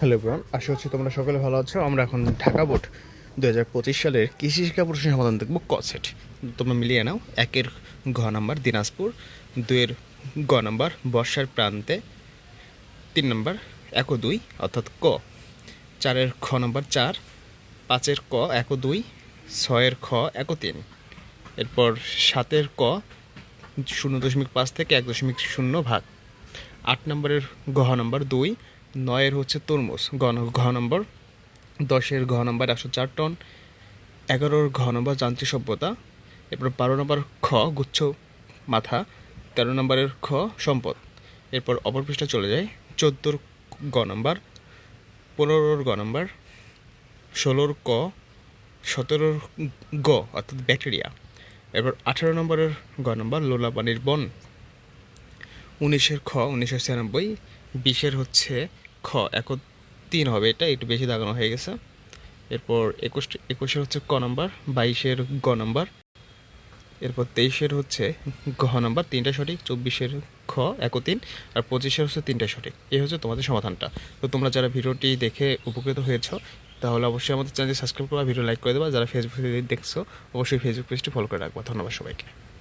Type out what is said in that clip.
Hello everyone, আশা হচ্ছে তোমরা সকলে ভালো আছো। আমরা এখন ঢাকা বোর্ড দু হাজার পঁচিশ সালের কৃষি শিক্ষা প্রশ্নের সমাধান দেখব ক সেট। তোমরা মিলিয়ে নাও, একের ঘ নাম্বার দিনাজপুর, দুইয়ের গ নাম্বার বর্ষার প্রান্তে, তিন নাম্বার এক দুই, অর্থাৎ ক। চারের খ নাম্বার চার, পাঁচের ক এক দুই, ছয়ের খ এক তিন। এরপর সাতের ক শূন্য দশমিক পাঁচ থেকে এক দশমিক শূন্য ভাগ। আট নম্বরের ঘ নম্বর দুই নয়ের হচ্ছে তরমুজ, ঘ ন- ঘ নম্বর। দশের ঘ নম্বর একশো চার টন। এগারোর ঘ নম্বর যান্ত্রিক সভ্যতা। এরপর বারো নম্বর খ, গুচ্ছ মাথা। তেরো নম্বরের খ, সম্পদ। এরপর অপর পৃষ্ঠা চলে যায়। চোদ্দোর গ নম্বর, পনেরোর গ নম্বর, ষোলোর ক, সতেরোর গ, অর্থাৎ ব্যাকটেরিয়া। এরপর আঠারো নম্বরের গ নম্বর লোলা পানির বন। উনিশের খ উনিশশো ছিয়ানব্বই, বিশের হচ্ছে খ এক তিন হবে এটা, একটু বেশি দাগানো হয়ে গেছে। এরপর একুশ, একুশের হচ্ছে ক নাম্বার, বাইশের গ নাম্বার, এরপর তেইশের হচ্ছে ঘ নাম্বার, তিনটা সঠিক, চব্বিশের খ এক তিন, আর পঁচিশের হচ্ছে তিনটা সঠিক। এই হচ্ছে তোমাদের সমাধানটা। তো তোমরা যারা ভিডিওটি দেখে উপকৃত হয়েছো, তাহলে অবশ্যই আমাদের চ্যানেল সাবস্ক্রাইব করবা ভিডিও লাইক করে দেবা। যারা ফেসবুকে দেখছ, অবশ্যই ফেসবুক পেজটি ফলো করে রাখবা। ধন্যবাদ সবাইকে।